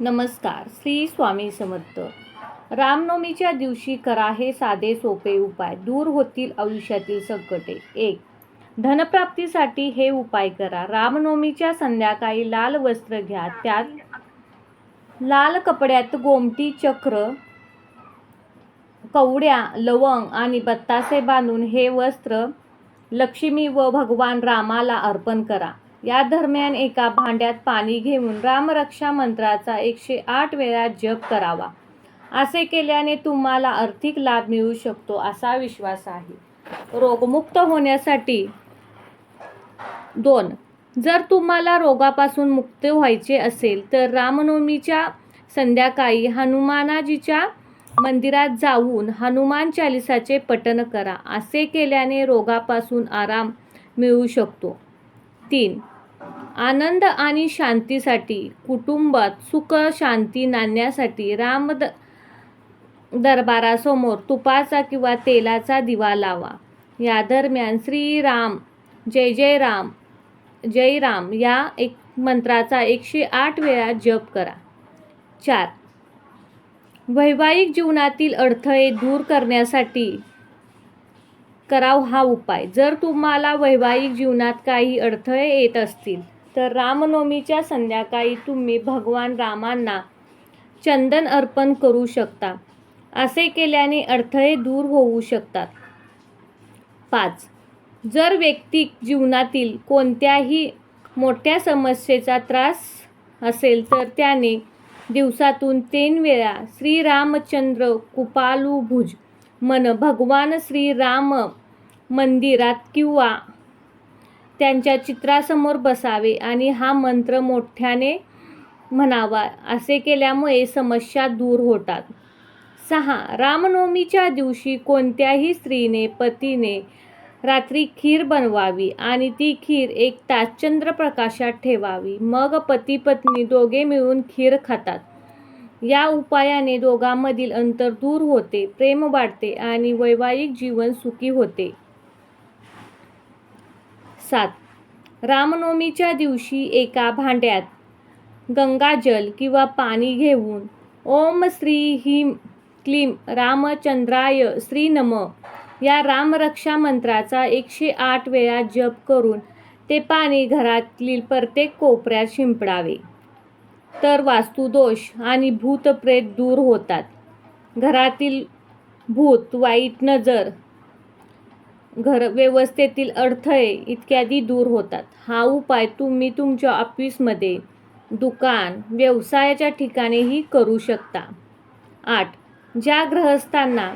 नमस्कार श्री स्वामी समर्थ. रामनवमीच्या दिवशी करा हे साधे सोपे उपाय दूर होतील आयुष्यातील संकटे. एक धनप्राप्तीसाठी हे उपाय करा. रामनवमीच्या संध्याकाळी लाल वस्त्र घ्या. त्यात लाल कपड्यात गोमटी चक्र कवड्या लवंग आणि बत्तासे बांधून हे वस्त्र लक्ष्मी व भगवान रामाला अर्पण करा. या दरम्यान एका भांड्यात पाणी घेऊन रामरक्षा मंत्राचा एकशे आठ वेळा जप करावा. असे केल्याने तुम्हाला आर्थिक लाभ मिळू शकतो असा विश्वास आहे. रोगमुक्त होण्यासाठी दोन जर तुम्हाला रोगापासून मुक्त व्हायचे असेल तर रामनवमीच्या संध्याकाळी हनुमानाजीच्या मंदिरात जाऊन हनुमान चालिसाचे पठण करा. असे केल्याने रोगापासून आराम मिळू शकतो. तीन. आनंद आणि शांतीसाठी कुटुंबात सुख शांती नांदण्यासाठी राम द दरबारासमोर तुपाचा किंवा तेलाचा दिवा लावा. या दरम्यान श्रीराम जय जय राम जय राम या एक मंत्राचा एकशे आठ वेळा जप करा. चार. वैवाहिक जीवनातील अडथळे दूर करण्यासाठी कराव हा उपाय. जर तुम्हाला वैवाहिक जीवनात काही अडथळे येत असतील तर रामनवमीच्या संध्याकाळी तुम्ही भगवान रामांना चंदन अर्पण करू शकता. असे केल्याने अडथळे दूर होऊ शकतात. पाच. जर व्यक्तिक जीवनातील कोणत्याही मोठ्या समस्येचा त्रास असेल तर त्याने दिवसातून तीन वेळा श्रीरामचंद्र कुपालू भुज मन भगवान श्रीराम मंदिरात किंवा त्यांच्या चित्रासमोर बसावे आणि हा मंत्र मोठ्याने म्हणावा असे केल्यामुळे समस्या दूर होतात. सहा रामनवमीच्या दिवशी कोणत्याही स्त्रीने पतीने रात्री खीर बनवावी आणि ती खीर एक तास चंद्रप्रकाशात ठेवावी. मग पती पत्नी दोघे मिळून खीर खातात. या उपायाने दोघांमधील अंतर दूर होते प्रेम वाढते आणि वैवाहिक जीवन सुखी होते. सात. रामनवमीच्या दिवशी एका भांड्यात गंगाजल किंवा पाणी घेऊन ओम श्री ह्रीम क्लीम रामचंद्राय श्री नम या रामरक्षा मंत्राचा एकशे आठ वेळा जप करून ते पाणी घरातील प्रत्येक कोपऱ्यात शिंपडावे. तर वास्तुदोष आणि भूतप्रेत दूर होतात. घरातील भूत वाईट नजर घर व्यवस्थेतील अडथळे इत्यादी दूर होतात. हा उपाय तुम्ही तुमच्या ऑफिसमध्ये दुकान व्यवसायाच्या ठिकाणीही करू शकता. आठ. ज्या ग्रहस्थांना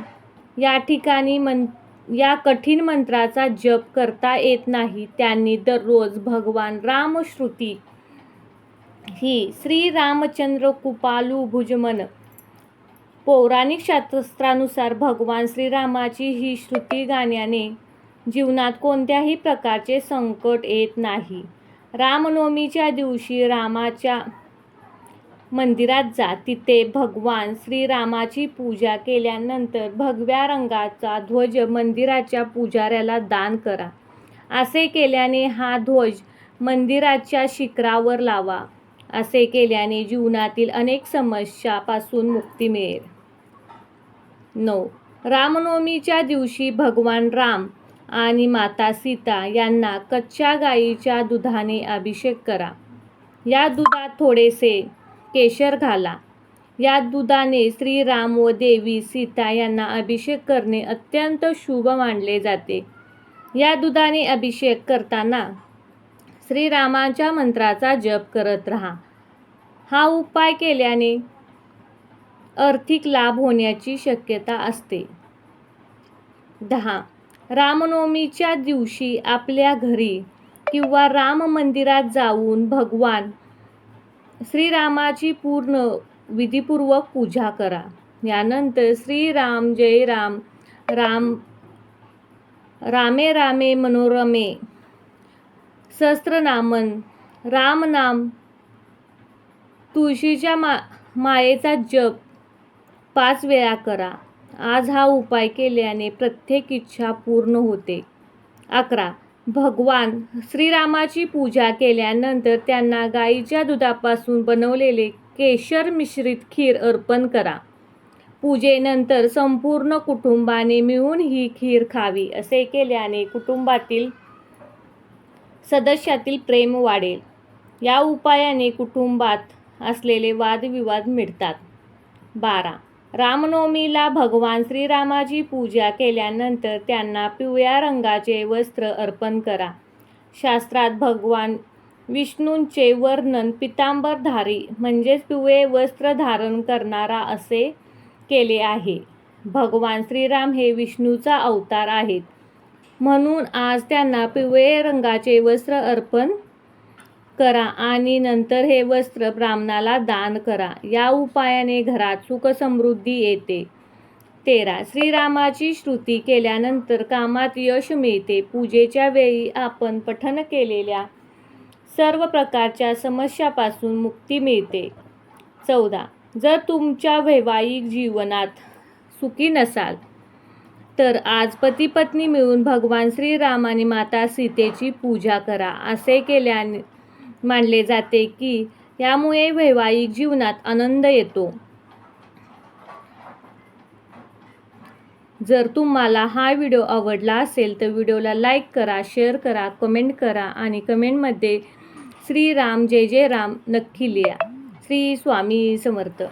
या ठिकाणी मन या कठीण मंत्राचा जप करता येत नाही त्यांनी दररोज भगवान रामश्रुती ही श्री रामचंद्र कुपालू भुजमन. पौराणिक शास्त्रानुसार भगवान श्रीरामाची ही श्रुती गाण्याने जीवनात कोणत्याही प्रकारचे संकट येत नाही. रामनवमीच्या दिवशी रामाच्या मंदिरात जा तिथे भगवान श्रीरामाची पूजा केल्यानंतर भगव्या रंगाचा ध्वज मंदिराच्या पुजाऱ्याला दान करा. असे केल्याने हा ध्वज मंदिराच्या शिखरावर लावा. असे केल्याने जीवनातील अनेक समस्यापासून मुक्ती मिळेल. नऊ. रामनवमीच्या दिवशी भगवान राम आणि माता सीता यांना कच्च्या गाईच्या दुधाने अभिषेक करा. या दुधात थोडेसे केशर घाला. या दुधाने श्रीराम व देवी सीता यांना अभिषेक करणे अत्यंत शुभ मानले जाते. या दुधाने अभिषेक करताना श्रीरामाच्या मंत्राचा जप करत राहा. हा उपाय केल्याने आर्थिक लाभ होण्याची शक्यता असते. दहा. रामनवमीच्या दिवशी आपल्या घरी किंवा राम मंदिरात जाऊन भगवान श्रीरामाची पूर्ण विधीपूर्वक पूजा करा. यानंतर श्रीराम जय राम राम रामे रामे मनोरमे सहस्त्रनामन रामनाम तुळशीच्या मा मायेचा जप. पाच वेळा करा. आज हा उपाय केल्याने प्रत्येक इच्छा पूर्ण होते. अकरा. भगवान श्रीरामाची पूजा केल्यानंतर त्यांना गाईच्या दुधापासून बनवलेले केशर मिश्रित खीर अर्पण करा. पूजेनंतर संपूर्ण कुटुंबाने मिळून ही खीर खावी असे केल्याने कुटुंबातील सदस्यातील प्रेम वाढेल. या उपायाने कुटुंबात असलेले वादविवाद मिटतात. बारा. रामनवमीला भगवान श्रीरामाची पूजा केल्यानंतर त्यांना पिवळ्या रंगाचे वस्त्र अर्पण करा. शास्त्रात भगवान विष्णूंचे वर्णन पितांबरधारी म्हणजेच पिवळे वस्त्र धारण करणारा असे केले आहे. भगवान श्रीराम हे विष्णूचा अवतार आहेत. म्हणून आज त्यांना पिवळे रंगाचे वस्त्र अर्पण करा आणि नंतर हे वस्त्र ब्राह्मणाला दान करा. या उपायाने घरात सुख समृद्धी येते. तेरा. श्रीरामाची श्रुती केल्यानंतर कामात यश मिळते. पूजेच्या वेळी आपण पठन केलेल्या सर्व प्रकारच्या समस्यापासून मुक्ती मिळते. चौदा. जर तुमच्या वैवाहिक जीवनात सुखी नसाल तर आज पती पत्नी मिळून भगवान श्रीराम आणि माता सीतेची पूजा करा. असे केल्याने मानले जाते की यामुळे वैवाहिक जीवनात आनंद येतो. जर तुम्हाला हा व्हिडिओ आवडला असेल तर व्हिडिओला लाईक करा शेअर करा कमेंट करा आणि कमेंटमध्ये श्रीराम जय जय राम नक्की लिहा. श्री स्वामी समर्थ.